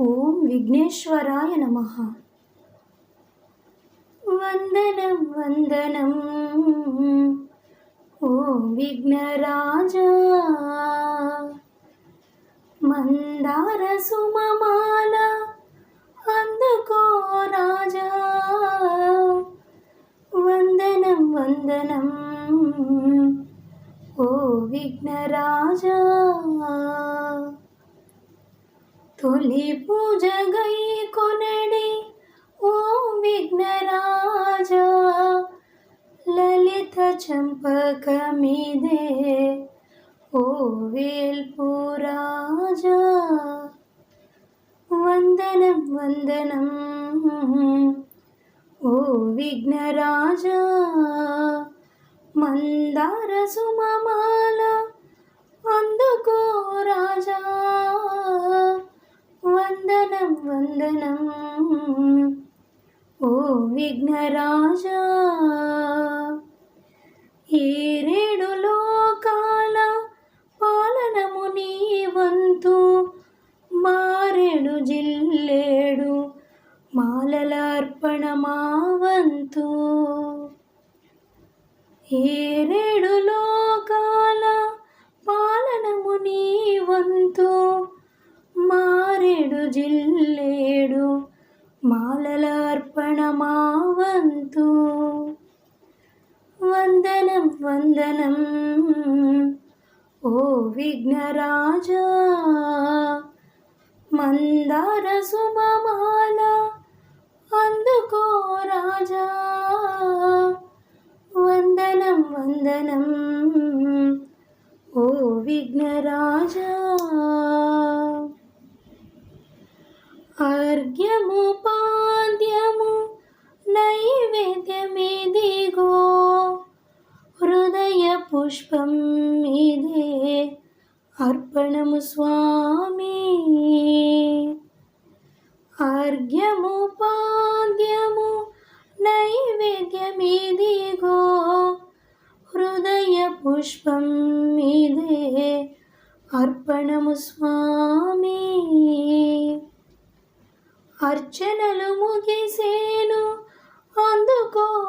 ఓం విఘ్నేశ్వరాయ నమ. వందనం వందనం. ఓం విఘ్నరాజా. మందార సుమమాల అందుకో రాజా. వందనం వందనం. ఓ విఘ్నరాజా. తొలి పూజ గై కొనడి ఓ విఘ్నరాజా లలిత చంపక మీదే ఓ వేల్పురాజా వందనం వందనం ఓ విఘ్నరాజా మందార సుమమాల విఘ్నరాజా ఏరేడు లోకాల పాలనము నీ వంతు. మారెడు జిల్లేడు మాలలార్పణ మా వంతు ఏరేడు లోకాల వందనం ఓ విఘ్నరాజా మందార శుభమాల అందుకో రాజా. వందనం వందనం. ఓ విఘ్నరాజా అర్ఘ్యము పాద్యము నైవేద్యమే దిగో పుష్పం ఇదే అర్పణము స్వామి. అర్ఘ్యము పాద్యము నైవేద్యమిదిగో. హృదయ పుష్పం ఇదే అర్పణము స్వామి. అర్చనలు ముగిసేను అందుకో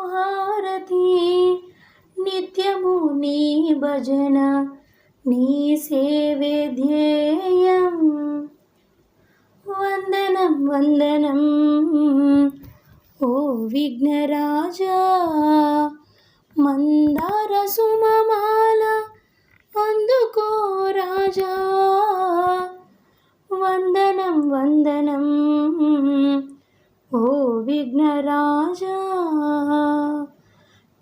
భజన నీ సేవే ధ్యేయం. వందనం వందనం ఓ విఘ్నరాజా! మందార సుమమాల అందుకో రాజా! వందనం వందనం ఓ విఘ్నరాజా!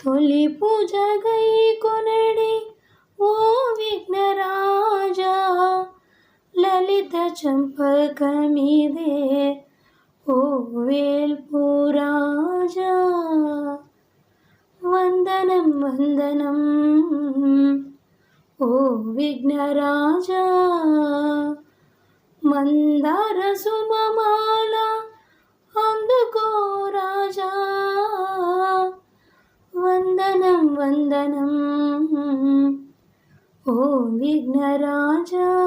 తొలి పూజ గై కొనడి లలిత చంపక మీదే ఓ వేల్పురాజా వందనం వందనం. ఓ విఘ్నరాజా మందార సుమమాల అందుకో రాజా. వందనం వందనం. ఓ విఘ్నరాజా